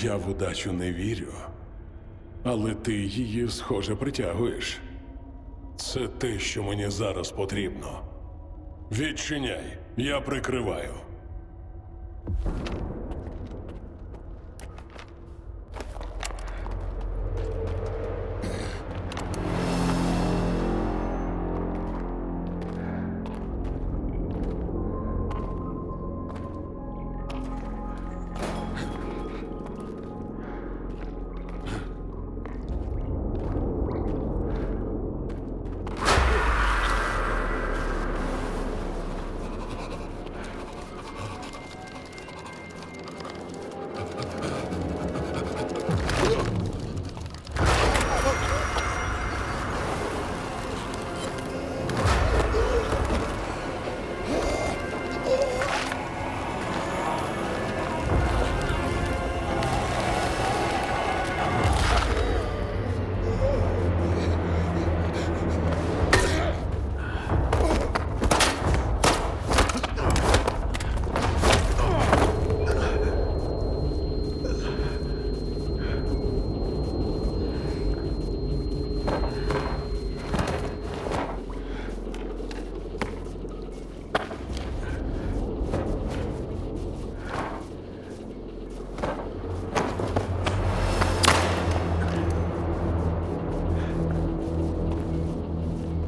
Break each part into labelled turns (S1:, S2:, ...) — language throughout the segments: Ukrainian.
S1: Я в удачу не вірю, але ти її, схоже, притягуєш. Це те, що мені зараз потрібно. Відчиняй, я прикриваю.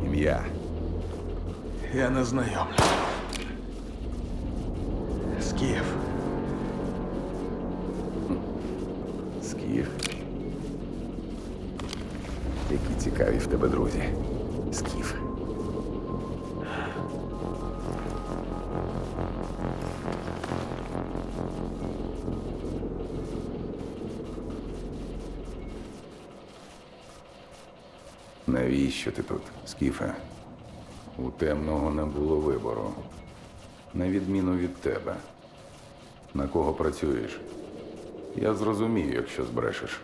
S2: Ім'я.
S3: Я не знайомлю. Скіф.
S2: Цікаві в тебе друзі. Скіф. Навіщо ти тут, Скіфе? У темного не було вибору. На відміну від тебе. На кого працюєш? Я зрозумію, якщо збрешеш.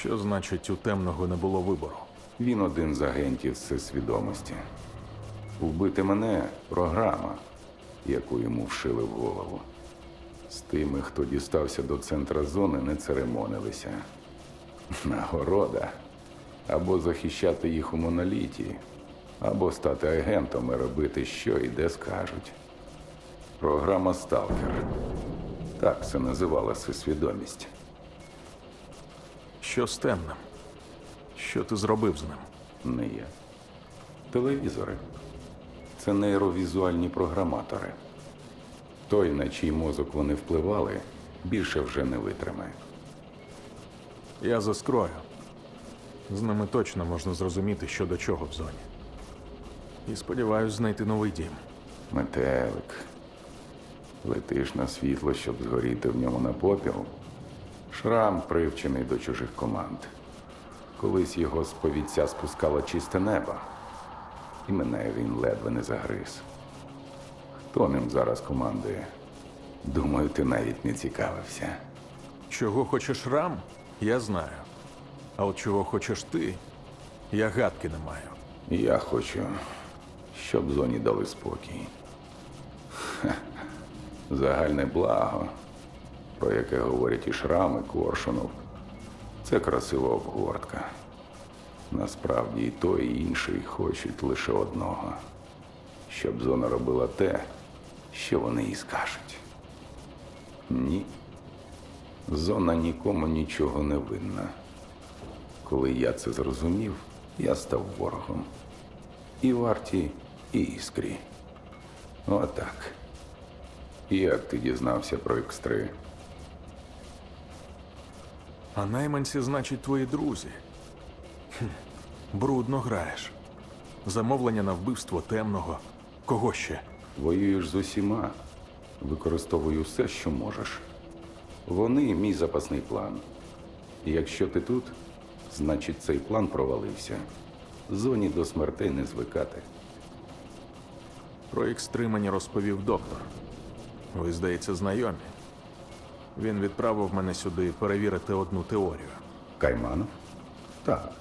S3: Що значить у темного не було вибору?
S2: Він один з агентів всесвідомості. Вбити мене програма, яку йому вшили в голову. З тими, хто дістався до центра зони, не церемонилися. Нагорода або захищати їх у моноліті, або стати агентом і робити що і де скажуть. Програма Сталкер. Так це називала всесвідомість.
S3: Що з темним? Що ти зробив з ним?
S2: Не я. Телевізори. Це нейровізуальні програматори. Той, на чий мозок вони впливали, більше вже не витримає.
S3: Я заскрою. З ними точно можна зрозуміти, що до чого в зоні. І сподіваюсь знайти новий дім.
S2: Метелик. Летиш на світло, щоб згоріти в ньому на попіл. Шрам привчений до чужих команд. Колись його з повіця спускало чисте небо, і мене він ледве не загриз. Хто ним зараз командує? Думаю, ти навіть не цікавився.
S3: Чого хочеш рам, я знаю. А от чого хочеш ти, я гадки не маю.
S2: Я хочу, щоб зоні дали спокій. Ха. Загальне благо, про яке говорять і Шрам, і Коршунов. Це красива обгортка. Насправді і той, і інший хочуть лише одного. Щоб зона робила те, що вони їй скажуть. Ні. Зона нікому нічого не винна. Коли я це зрозумів, я став ворогом. І варті, і іскрі. Отак. Як ти дізнався про X3?
S3: А найманці, значить, твої друзі. Хм. Брудно граєш. Замовлення на вбивство темного. Кого ще?
S2: Воюєш з усіма. Використовую все, що можеш. Вони мій запасний план. І якщо ти тут, значить цей план провалився. Зоні до смертей не звикати.
S3: Про X3 розповів доктор. Ви, здається, знайомі. Він відправив мене сюди перевірити одну теорію.
S2: Кайманов? Так.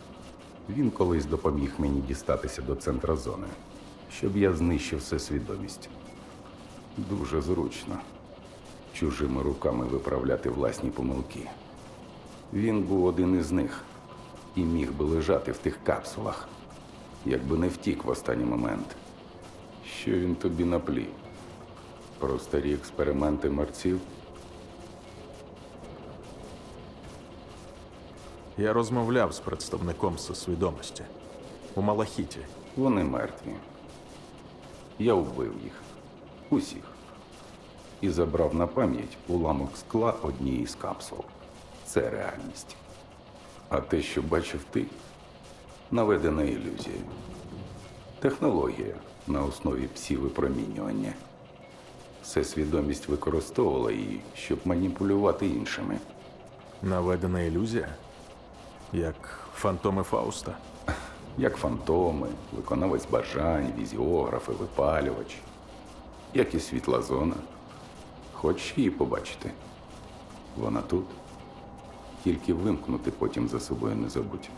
S2: Він колись допоміг мені дістатися до центра зони, щоб я знищив всесвідомість. Дуже зручно. чужими руками виправляти власні помилки. Він був один із них і міг би лежати в тих капсулах, якби не втік в останній момент. Що він тобі наплів? Про старі експерименти мерців?
S3: Я розмовляв з представником свідомості у Малахіті.
S2: Вони мертві. Я вбив їх. Усіх. І забрав на пам'ять уламок скла однієї з капсул. Це реальність. А те, що бачив ти, наведена ілюзія. Технологія на основі псівипромінювання. Всесвідомість використовувала її, щоб маніпулювати іншими.
S3: Наведена ілюзія, як фантоми Фауста.
S2: як фантоми, виконавець бажань, візіографи, випалювач, як і світла зона. Хоч її побачити? Вона тут. Тільки вимкнути потім за собою не забудь.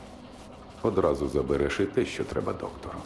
S2: Одразу забереш і те, що треба доктору.